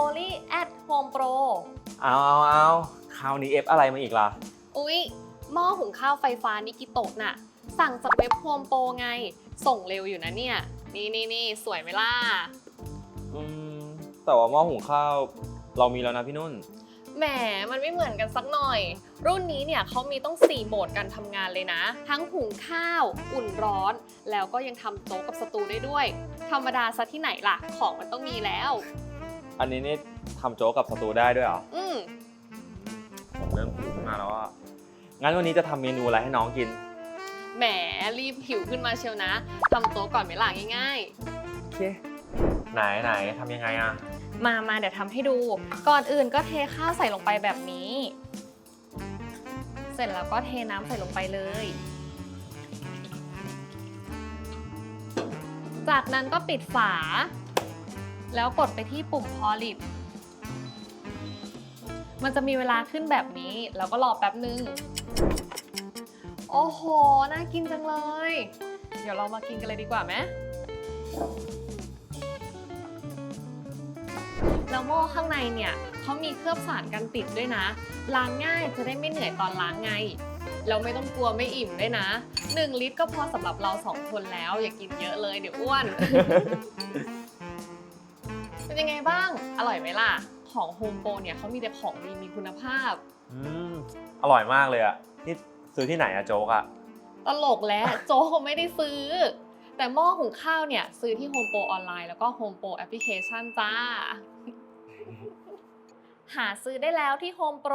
only at home pro เอาเอาเอาคราวนี้เอฟอะไรมาอีกล่ะ อุ๊ย หม้อหุงข้าวไฟฟ้านิกิโตะน่ะ สั่งจากเว็บโฮมโปรไง ส่งเร็วอยู่นะเนี่ย นี่นี่นี่สวยไหมล่ะ อืม แต่ว่าหม้อหุงข้าวเรามีแล้วนะพี่นุ่น แหม มันไม่เหมือนกันสักหน่อย รุ่นนี้เนี่ยเขามีต้อง 4 โหมดการทำงานเลยนะ ทั้งหุงข้าว อุ่นร้อน แล้วก็ยังทำโต๊ะกับสตูได้ด้วย ธรรมดาซะที่ไหนล่ะ ของมันต้องมีแล้ว อันนี้นี่ทำโจ๊กกับสตูได้ด้วยเหรอ อืมผมเริ่มหิวขึ้นมาแล้วอะ งั้นวันนี้จะทำเมนูอะไรให้น้องกิน แหมรีบหิวขึ้นมาเชียวนะทำโต๊ะก่อนไหมล่ะง่ายโอเค ไหนไหนทำยังไงอะๆมามาเดี๋ยวทำให้ดู ก่อนอื่นก็เทข้าวใส่ลงไปแบบนี้ เสร็จแล้วก็เทน้ำใส่ลงไปเลย จากนั้นก็ปิดฝา แล้วกดไปที่ปุ่มพอลิดมันจะมีเวลาขึ้นแบบนี้ แล้วก็รอแป๊บนึง โอ้โห น่ากินจังเลย เดี๋ยวเรามากินกันเลยดีกว่าไหมแล้วหม้อข้างในเนี่ยเขามีเคลือบสารกันติดด้วยนะ ล้างง่ายจะได้ไม่เหนื่อยตอนล้างไงแล้วไม่ต้องกลัวไม่อิ่มด้วยนะ 1 ลิตรก็พอสำหรับเราสองคนแล้ว อย่ากินเยอะเลยเดี๋ยวอ้วน บ้าง อร่อยไหมล่ะ ของโฮมโปรเนี่ยเขามีแต่ของดีมีคุณภาพ อืมอร่อยมากเลยอะนี่ซื้อที่ไหนอะโจ๊กอะตลกแล้ว โจ๊กไม่ได้ซื้อ แต่หม้อหุงข้าวเนี่ย ซื้อที่โฮมโปรออนไลน์แล้วก็โฮมโปรแอปพลิเคชันจ้า หาซื้อได้แล้วที่โฮมโปร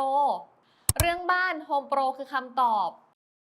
เรื่องบ้านโฮมโปรคือคำตอบ